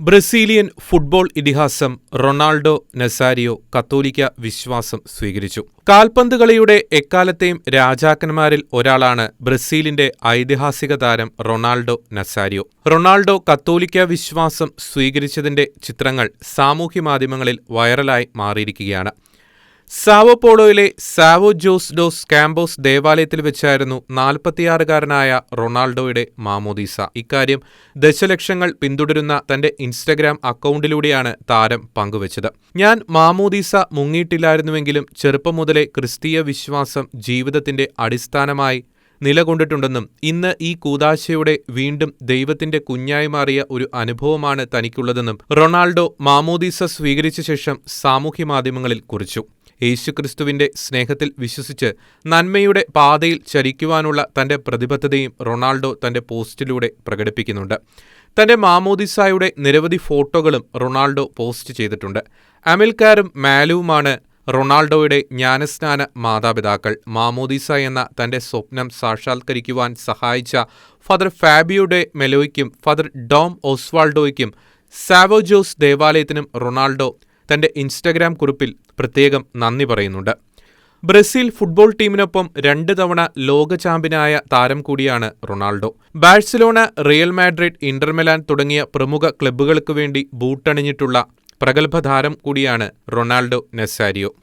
Brazilian football ഇതിഹാസം Ronaldo Nazario കത്തോലിക്ക വിശ്വാസം സ്വീകരിച്ചു. കാൽപന്ത് കളിയുടെ എക്കാലത്തെയും രാജാക്കന്മാരിൽ ഒരാളാണ് ബ്രസീലിന്റെ ഐതിഹാസിക താരം റൊണാൾഡോ നസാരിയോ. റൊണാൾഡോ കത്തോലിക്ക വിശ്വാസം സ്വീകരിച്ചതിന്റെ ചിത്രങ്ങൾ സാമൂഹ്യമാധ്യമങ്ങളിൽ വൈറലായി മാറിയിരിക്കുകയാണ്. സാവോ പോളോയിലെ സാവോ ജോസ് ഡോസ് കാമ്പോസ് ദേവാലയത്തിൽ വെച്ചായിരുന്നു നാൽപ്പത്തിയാറുകാരനായ റൊണാൾഡോയുടെ മാമോദീസ. ഇക്കാര്യം ദശലക്ഷങ്ങൾ പിന്തുടരുന്ന തന്റെ ഇൻസ്റ്റഗ്രാം അക്കൗണ്ടിലൂടെയാണ് താരം പങ്കുവച്ചത്. ഞാൻ മാമോദീസ മുങ്ങിയിട്ടില്ലായിരുന്നുവെങ്കിലും ചെറുപ്പം മുതലേ ക്രിസ്തീയ വിശ്വാസം ജീവിതത്തിന്റെ അടിസ്ഥാനമായി നിലകൊണ്ടിട്ടുണ്ടെന്നും ഇന്ന് ഈ കൂതാശയോടെ വീണ്ടും ദൈവത്തിന്റെ കുഞ്ഞായി മാറിയ ഒരു അനുഭവമാണ് തനിക്കുള്ളതെന്നും റൊണാൾഡോ മാമോദീസ സ്വീകരിച്ച ശേഷം സാമൂഹ്യമാധ്യമങ്ങളിൽ കുറിച്ചു. യേശുക്രിസ്തുവിന്റെ സ്നേഹത്തിൽ വിശ്വസിച്ച് നന്മയുടെ പാതയിൽ ചരിക്കുവാനുള്ള തന്റെ പ്രതിബദ്ധതയും റൊണാൾഡോ തന്റെ പോസ്റ്റിലൂടെ പ്രകടിപ്പിക്കുന്നുണ്ട്. തന്റെ മാമോദിസായുടെ നിരവധി ഫോട്ടോകളും റൊണാൾഡോ പോസ്റ്റ് ചെയ്തിട്ടുണ്ട്. അമിൽക്കാരും മാലുവുമാണ് റൊണാൾഡോയുടെ ജ്ഞാനസ്നാന മാതാപിതാക്കൾ. മാമോദിസ എന്ന തന്റെ സ്വപ്നം സാക്ഷാത്കരിക്കുവാൻ സഹായിച്ച ഫാദർ ഫാബിയുടെ മെലോയ്ക്കും ഫാദർ ഡോം ഓസ്വാൾഡോയ്ക്കും സാവോജോസ് ദേവാലയത്തിനും റൊണാൾഡോ തന്റെ ഇൻസ്റ്റഗ്രാം കുറിപ്പിൽ പ്രത്യേകം നന്ദി പറയുന്നുണ്ട്. ബ്രസീൽ ഫുട്ബോൾ ടീമിനൊപ്പം രണ്ട് തവണ ലോക ചാമ്പ്യനായ താരം കൂടിയാണ് Ronaldo. Barcelona Real Madrid Inter Milan തുടങ്ങിയ പ്രമുഖ ക്ലബ്ബുകൾക്ക് വേണ്ടി ബൂട്ടണിഞ്ഞിട്ടുള്ള പ്രഗത്ഭ താരം കൂടിയാണ് റൊണാൾഡോ നെസാരിയോ